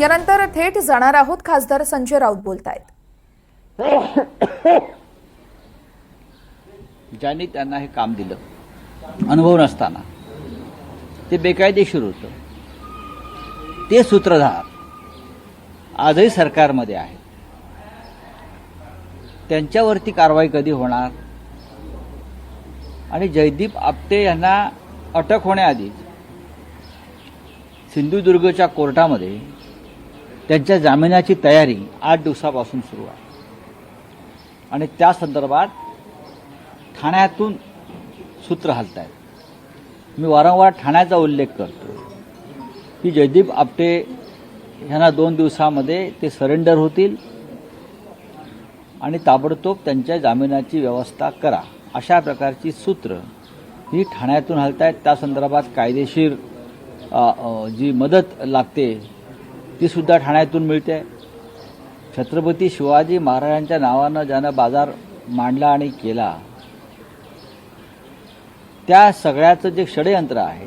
यानंतर थेट जाणार आहोत. खासदार संजय राऊत बोलतायत. ज्यांनी त्यांना हे काम दिलं अनुभव नसताना ते बेकायदेशीर होतं. ते सूत्रधार आजही सरकारमध्ये आहेत. त्यांच्यावरती कारवाई कधी होणार? आणि जयदीप आपटे यांना अटक होण्याआधीच सिंधुदुर्गच्या कोर्टामध्ये त्यांच्या जामिनाची तयारी आठ दिवसापासून सुरू आहे. आणि त्या संदर्भात ठाण्यातून सूत्र हलत आहेत मी वारंवार ठाण्याचा उल्लेख करतो. की जयदीप आपटे ह्यांना दोन दिवसामध्ये ते सरेंडर होतील आणि ताबडतोब त्यांच्या जामिनाची व्यवस्था करा अशा प्रकारची सूत्र ही ठाण्यातून हलत आहेत त्या संदर्भात कायदेशीर जी मदत लागते ती सुद्धा ठाण्यातून मिळते. छत्रपती शिवाजी महाराजांच्या नावानं ज्यानं बाजार मांडला आणि केला त्या सगळ्याचं जे षडयंत्र आहे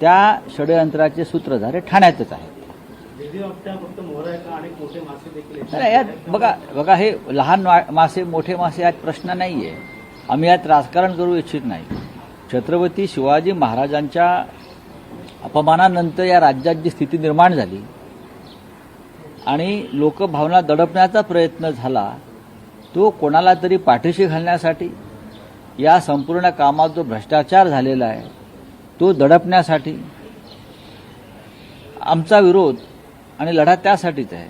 त्या षडयंत्राचे सूत्रधार ठाण्यातच आहेत. आहे? नाही, यात बघा बघा हे लहान मासे मोठे मासे यात प्रश्न नाहीये. आम्ही यात राजकारण करू इच्छित नाही. छत्रपती शिवाजी महाराजांच्या अपमानानंतर या राज्यात जी स्थिती निर्माण झाली आणि लोकभावना दडपण्याचा प्रयत्न झाला तो कोणाला तरी पाठीशी घालण्यासाठी या संपूर्ण कामात जो भ्रष्टाचार झालेला आहे तो दडपण्यासाठी. आमचा विरोध आणि लढा त्यासाठीच आहे.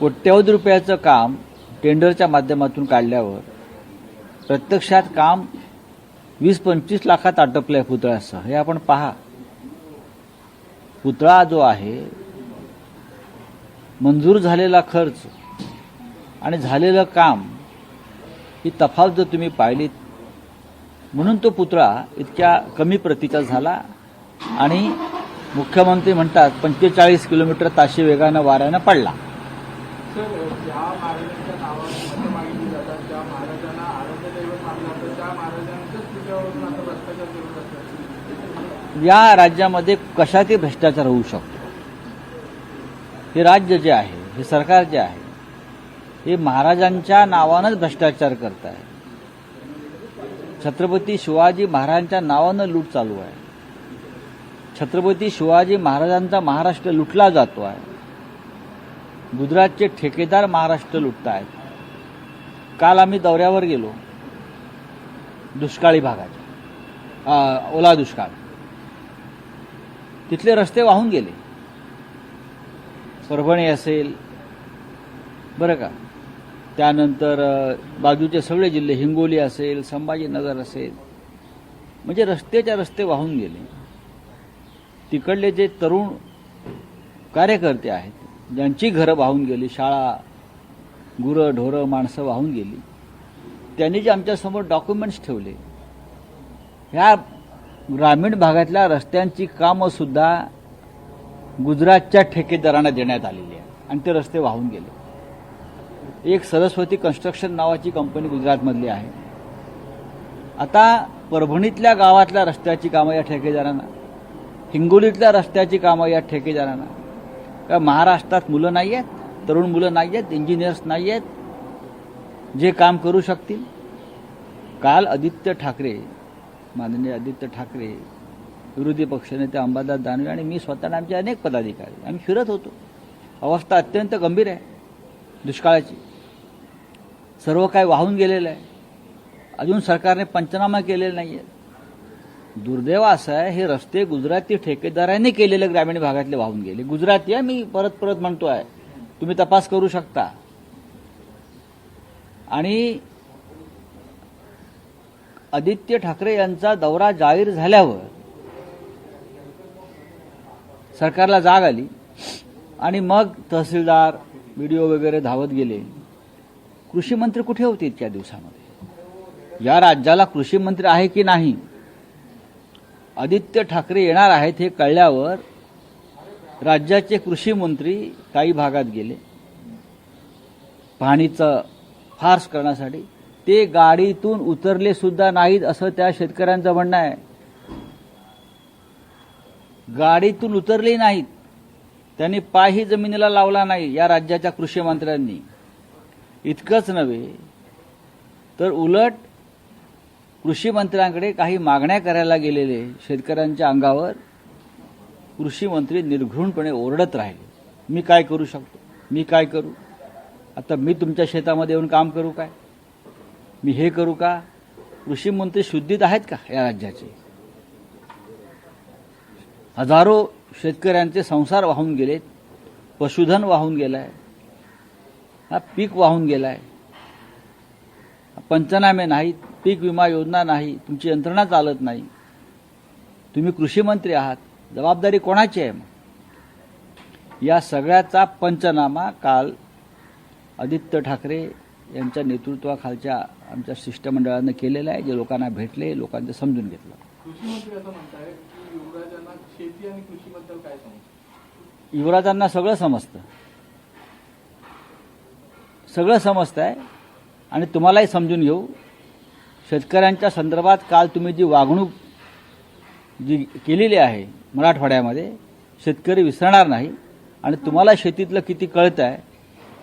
कोट्यवधी रुपयाचं काम टेंडरच्या माध्यमातून काढल्यावर प्रत्यक्षात काम वीस पंचवीस लाखात आटपलंय पुतळ्यासह. हे आपण पहा. पुतळा जो आहे मंजूर झालेला खर्च आणि झालेलं काम ही तफावत जर तुम्ही पाहिलीत म्हणून तो पुतळा इतक्या कमी प्रतीचा झाला आणि मुख्यमंत्री म्हणतात पंचेचाळीस किलोमीटर ताशी वेगानं वाऱ्यानं पडला. या राज्यामध्ये कशातही भ्रष्टाचार होऊ शकतो? हे राज्य जे आहे हे सरकार जे आहे हे महाराजांच्या नावानंच भ्रष्टाचार करत आहे. छत्रपती शिवाजी महाराजांच्या नावानं लूट चालू आहे. छत्रपती शिवाजी महाराजांचा महाराष्ट्र लुटला जातो आहे. गुजरातचे ठेकेदार महाराष्ट्र लुटत आहेत. काल आम्ही दौऱ्यावर गेलो. दुष्काळी भागाच्या. ओला दुष्काळ. तिथले रस्ते वाहून गेले. परभणी असेल. बरं का? त्यानंतर बाजूचे सगळे जिल्हे हिंगोली असेल संभाजीनगर असेल. म्हणजे रस्त्याच्या रस्ते वाहून गेले. तिकडले जे तरुण कार्यकर्ते आहेत ज्यांची घरं वाहून गेली शाळा गुरं ढोरं माणसं वाहून गेली त्यांनी जे आमच्यासमोर डॉक्युमेंट्स ठेवले. ह्या ग्रामीण भागातल्या रस्त्यांची कामंसुद्धा गुजरातच्या ठेकेदारांना देण्यात आलेली आहे. आणि ते रस्ते वाहून गेले. एक सरस्वती कन्स्ट्रक्शन नावाची कंपनी गुजरातमधली आहे. आता परभणीतल्या गावातल्या रस्त्याची कामं या ठेकेदारांना हिंगोलीतल्या रस्त्याची कामं या ठेकेदारांना. का महाराष्ट्रात मुलं नाही आहेत तरुण मुलं नाही आहेत इंजिनियर्स नाही आहेत जे काम करू शकतील? काल आदित्य ठाकरे माननीय आदित्य ठाकरे विरोधी पक्षनेते अंबादास दानवे आणि मी स्वतःला आमचे अनेक पदाधिकारी. आम्ही फिरत होतो. अवस्था अत्यंत गंभीर आहे. दुष्काळाची. सर्व काय वाहून गेलेलं आहे. अजून सरकारने पंचनामा केलेला नाही आहे दुर्दैव असं आहे हे रस्ते गुजराती ठेकेदारांनी केलेले ग्रामीण भागातले वाहून गेले. गुजराती आहे मी परत परत म्हणतो आहे. तुम्ही तपास करू शकता. आणि आदित्य ठाकरे यांचा दौरा जाहीर झाल्यावर सरकारला जाग आली आणि मग तहसीलदार व्हिडिओ वगैरे धावत गेले. कृषी मंत्री कुठे होते इतक्या दिवसामध्ये? या राज्याला कृषी मंत्री आहे की नाही? आदित्य ठाकरे येणार आहेत हे कळल्यावर राज्याचे कृषी मंत्री काही भागात गेले. पाहणीचं फार्स करण्यासाठी ते गाडीतून उतरले सुद्धा नाहीत असं त्या शेतकऱ्यांचं म्हणणं आहे. गाडीतून उतरले नाहीत. त्यांनी पायही जमिनीला लावला नाही या राज्याच्या कृषी मंत्र्यांनी. इतकंच नव्हे तर उलट कृषी मंत्र्यांकडे काही मागण्या करायला गेलेले शेतकऱ्यांच्या अंगावर कृषी मंत्री निर्घृणपणे ओरडत राहिले. मी काय करू शकतो? मी काय करू? आता मी तुमच्या शेतामध्ये येऊन काम करू काय? मी हे करू का? कृषी मंत्री शुद्धीत आहेत का या राज्याचे? हजारो शेतकऱ्यांचे संसार वाहून गेलेत पशुधन वाहून गेलाय हा पीक वाहून गेलाय. पंचनामे नाहीत पीक विमा योजना नाही तुमची यंत्रणा चालत नाही. तुम्ही कृषी मंत्री आहात जबाबदारी कोणाची आहे मग? या सगळ्याचा पंचनामा काल आदित्य ठाकरे यांच्या नेतृत्वाखालच्या आमच्या शिष्टमंडळानं केलेला आहे जे लोकांना भेटले लोकांचं समजून घेतलं. कृषी मंत्री असं म्हणताय की युवराजांना शेती आणि कृषीबद्दल काय समजतं? युवराजांना सगळं समजतं. सगळं समजतं आहे आणि तुम्हालाही समजून घेऊ. शेतकऱ्यांच्या संदर्भात काल तुम्ही जी वागणूक जी केलेली आहे मराठवाड्यामध्ये शेतकरी विसरणार नाही. आणि तुम्हाला शेतीतलं किती कळतं आहे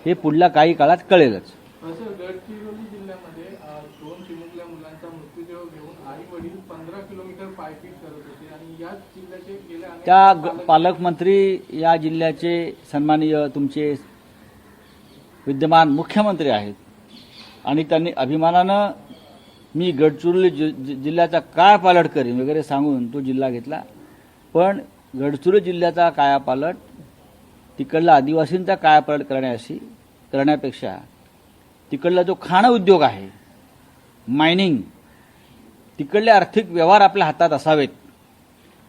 हे पुढल्या काही काळात कळेलच असं गडचिरोली जिल्ह्यामध्ये अं, दोन चिमुकल्या मुलांचा मृत्यूदेह घेऊन आई वडील पंधरा किलोमीटर पायपीट करत होते आणि याच जिल्ह्याचे गेल्या अनेक त्या पालकमंत्री या जिल्ह्याचे सन्माननीय तुमचे विद्यमान मुख्यमंत्री आहेत. आणि त्यांनी अभिमानानं मी गडचिरोली जि- जिल्ह्याचा कायापालट करीन वगैरे सांगून तो जिल्हा घेतला. पण गडचिरोली जिल्ह्याचा कायापालट तिकडला आदिवासींचा कायापालट करण्याशी करण्यापेक्षा तिकडला जो खाणं उद्योग आहे मायनिंग तिकडले आर्थिक व्यवहार आपल्या हातात असावेत.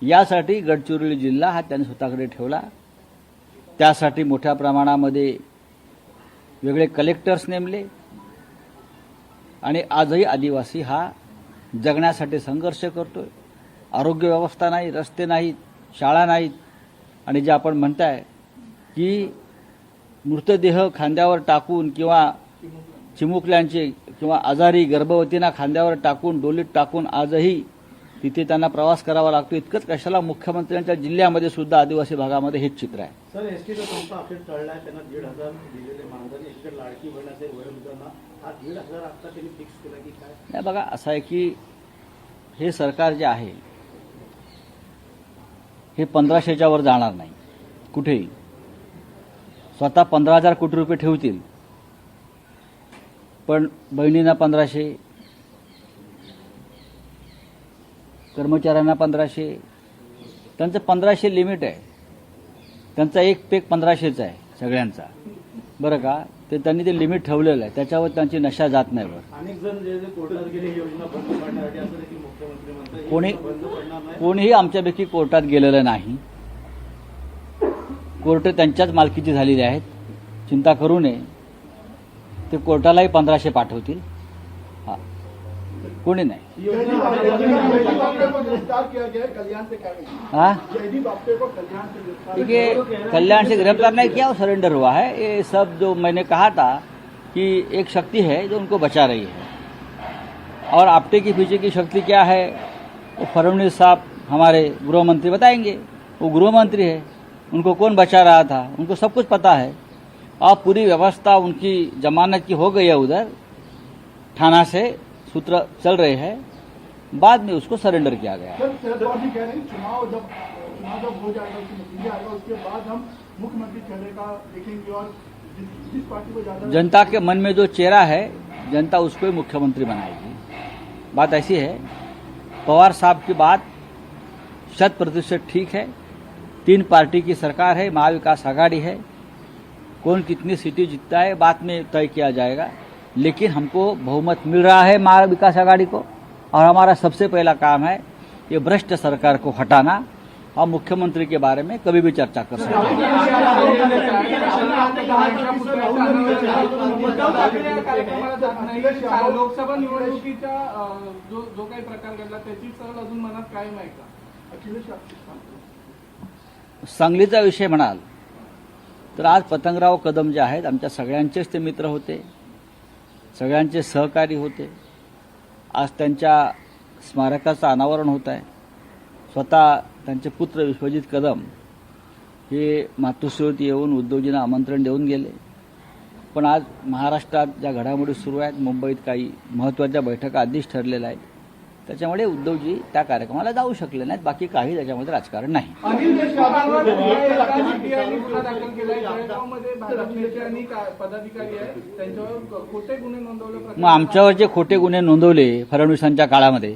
यासाठी गडचिरोली जिल्हा हा त्यांनी स्वतःकडे ठेवला. त्यासाठी मोठ्या प्रमाणामध्ये वेगळे कलेक्टर्स नेमले. आणि आजही आदिवासी हा जगण्यासाठी संघर्ष करतोय. आरोग्य व्यवस्था नाही रस्ते नाहीत शाळा नाहीत. आणि जे आपण म्हणताय की मृतदेह खांद्यावर टाकून किंवा चिमुकल्यांचे किंवा आजारी गर्भवतींना खांद्यावर टाकून डोलीत टाकून आजही तिथे त्यांना प्रवास करावा लागतो. इतकंच कशाला मुख्यमंत्र्यांच्या जिल्ह्यामध्ये सुद्धा आदिवासी भागामध्ये हेच चित्र आहे. सर एसटीचा संप अखेर त्यांना दीड हजार दिलेले मानधन. लाडकी वयोवृद्धांना हा दीड हजार आता त्यांनी फिक्स केला की काय? नाही बघा असं आहे की हे सरकार जे आहे हे पंधराशेच्या वर जाणार नाही. कुठेही. स्वतः पंधरा हजार कोटी रुपये ठेवतील. पण बहिणींना पंधराशे कर्मचाऱ्यांना पंधराशे त्यांचं पंधराशे लिमिट आहे. त्यांचा एक पेक पंधराशेचा आहे सगळ्यांचा. बरं का? ते त्यांनी ते लिमिट ठेवलेलं आहे. त्याच्यावर त्यांची नशा जात नाही बरं. कोणी- कोणीही आमच्यापैकी कोर्टात गेलेलं नाही. कोर्ट त्यांच्याच मालकीची झालेली आहेत. चिंता करू नये. ते कोर्टालाही पंधराशे पाठवतील. कोणी नाही। ही योजना जयदीप आपटे को गिरफ़्तार किया गया है, कल्याण से? हा। गिरफ़्तार नहीं किया वो सरेंडर हुआ है। ये सब जो मैंने कहा था कि एक शक्ति है जो उनको बचा रही है। और आपटे के पीछे की शक्ति क्या है वो फडणवीस साहब हमारे गृह मंत्री बताएँगे। वो गृह मंत्री है उनको कौन बचा रहा था उनको सब कुछ पता है। और पूरी व्यवस्था उनकी जमानत की हो गई है उधर थाना से। सूत्र चल रहे हैं बाद में उसको सरेंडर किया गया। सर हैं चुनाव जब चुनाव जब हो जाएगा उसकी नतीजा आएगा उसके बाद हम मुख्यमंत्री चेहरे का देखेंगे और जिस, जिस पार्टी को ज़्यादा जनता के मन में जो चेहरा है जनता उसको ही मुख्यमंत्री बनाएगी। बात ऐसी है पवार साहब की बात शत प्रतिशत ठीक है तीन पार्टी की सरकार है महाविकास आघाड़ी है कौन कितनी सीटें जीतता है बाद में तय किया जाएगा। लेकिन हमको बहुमत मिल रहा है महाविकास आघाड़ी को और हमारा सबसे पहला काम है ये भ्रष्ट सरकार को हटाना। और मुख्यमंत्री के बारे में कभी भी चर्चा कर सकते हैं। लोकसभा निवडणुकीचा अं, जो जो काही प्रकार घडला त्याची सहल अजून मनात कायम आहे का? अखिलेश सांगलीचा विषय म्हणाल तर आज पतंगराव कदम जे आहेत आमच्या सगळ्यांचेच ते मित्र होते. सगळ्यांचे सहकारी होते. आज त्यांच्या स्मारकाचं अनावरण होत आहे. स्वतः त्यांचे पुत्र विश्वजित कदम हे मातोश्रीवरती येऊन उद्योजींना आमंत्रण देऊन गेले. पण आज महाराष्ट्रात ज्या घडामोडी सुरू आहेत मुंबईत काही महत्त्वाच्या बैठका आधीच ठरलेल्या आहेत. त्याच्यामुळे उद्धवजी त्या कार्यक्रमाला जाऊ शकले नाहीत. बाकी काही त्याच्यामध्ये राजकारण नाही. मग आमच्यावर जे खोटे गुन्हे नोंदवले फडणवीसांच्या काळामध्ये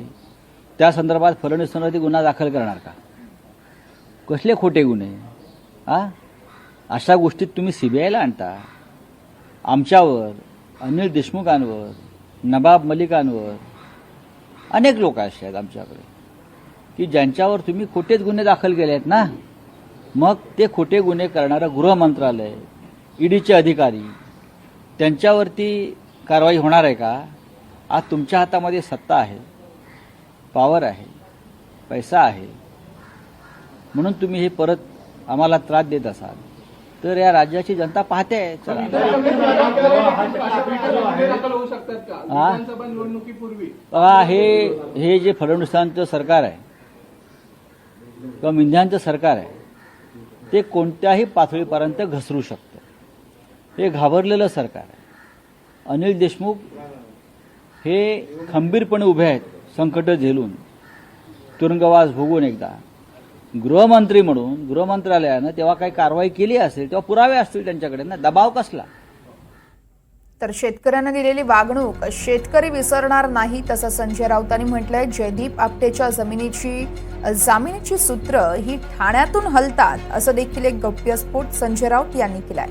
त्या संदर्भात फडणवीसांवरती गुन्हा दाखल करणार का? कसले खोटे गुन्हे? आ? अशा गोष्टीत तुम्ही सीबीआयला आणता. आमच्यावर अनिल देशमुखांवर नबाब मलिकांवर अनेक लोक असे आहेत आमच्याकडे. की ज्यांच्यावर तुम्ही खोटेच गुन्हे दाखल केले आहेत ना मग ते खोटे गुन्हे करणारं गृह मंत्रालय ईडीचे अधिकारी त्यांच्यावरती कारवाई होणार आहे का? आज तुमच्या हातामध्ये सत्ता आहे पॉवर आहे पैसा आहे. म्हणून तुम्ही हे परत आम्हाला त्रास देत असाल. तर या राज्याची जनता पाहते. हे हे जे फडणवीसांचं सरकार आहे किंवा मिंध्यांचं सरकार आहे ते कोणत्याही पातळीपर्यंत घसरू शकतं. हे घाबरलेलं सरकार आहे. अनिल देशमुख हे खंबीरपणे उभे आहेत संकट झेलून. तुरुंगवास भोगून एकदा. गृहमंत्री म्हणून गृहमंत्रालयानं तेव्हा काही कारवाई केली असेल तेव्हा पुरावे असतील त्यांच्याकडे. ना दबाव कसला? तर शेतकऱ्यांना दिलेली वागणूक शेतकरी विसरणार नाही तसं संजय राऊतांनी म्हटलंय जयदीप आपटेच्या जमिनीची जामिनीची सूत्र ही ठाण्यातून हलतात असं देखील एक गौप्यस्फोट संजय राऊत यांनी केलाय.